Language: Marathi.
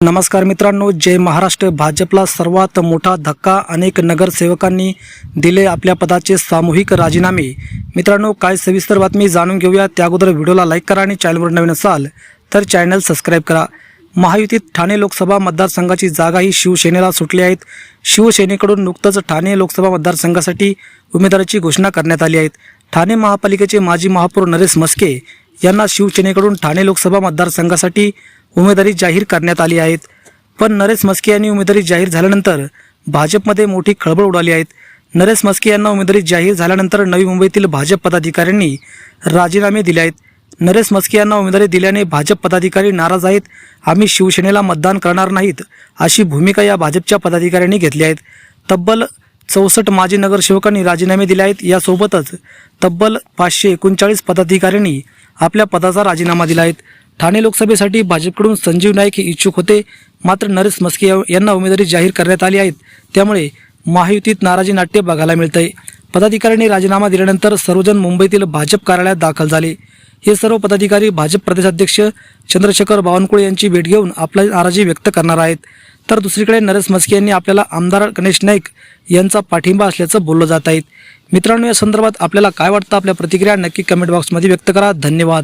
नमस्कार मित्रांनो जय महाराष्ट्र. भाजपला सर्वात मोठा धक्का अनेक नगरसेवकांनी दिले आपल्या पदाचे सामूहिक राजीनामे. मित्रांनो काय सविस्तर बातमी जाणून घेऊया. त्या अगोदर व्हिडिओला लाईक करा आणि चॅनलवर नवीन असाल तर चॅनल सबस्क्राईब करा. महायुतीत ठाणे लोकसभा मतदारसंघाची जागा ही शिवसेनेला सुटली आहेत. शिवसेनेकडून नुकतंच ठाणे लोकसभा मतदारसंघासाठी उमेदवाराची घोषणा करण्यात आली आहे ठाणे महापालिकेचे माजी महापौर नरेश मस्के यांना शिवसेनेकडून ठाणे लोकसभा मतदारसंघासाठी उमेदवारी जाहीर करण्यात आली आहेत. पण नरेश मस्के यांनी उमेदवारी जाहीर झाल्यानंतर भाजपमध्ये मोठी खळबळ उडाली आहेत नरेश मस्के यांना उमेदवारी जाहीर झाल्यानंतर नवी मुंबईतील भाजप पदाधिकाऱ्यांनी राजीनामे दिले आहेत. नरेश मस्के यांना उमेदवारी दिल्याने भाजप पदाधिकारी नाराज आहेत. आम्ही शिवसेनेला मतदान करणार नाहीत अशी भूमिका या भाजपच्या पदाधिकाऱ्यांनी घेतली आहेत. तब्बल चौसष्ट माजी नगरसेवकांनी राजीनामे दिले आहेत. यासोबतच तब्बल पाचशे एकोणचाळीस पदाधिकाऱ्यांनी आपल्या पदाचा राजीनामा दिला आहे. ठाणे लोकसभेसाठी भाजपकडून संजीव नाईक हे इच्छुक होते. मात्र नरेश मस्के यांना उमेदवारी जाहीर करण्यात आली आहेत. त्यामुळे महायुतीत नाराजी नाट्य बघायला मिळतंय. पदाधिकाऱ्यांनी राजीनामा दिल्यानंतर सर्वजण मुंबईतील भाजप कार्यालयात दाखल झाले. हे सर्व पदाधिकारी भाजप प्रदेशाध्यक्ष चंद्रशेखर बावनकुळे यांची भेट घेऊन आपला नाराजी व्यक्त करणार आहेत. तर दुसरीकडे नरेश मस्के यांनी आपल्याला आमदार गणेश नाईक यांचा पाठिंबा असल्याचं बोललं जात आहेत मित्रांनो या संदर्भात आपल्याला काय वाटतं? आपल्या प्रतिक्रिया नक्की कमेंट बॉक्समध्ये व्यक्त करा. धन्यवाद.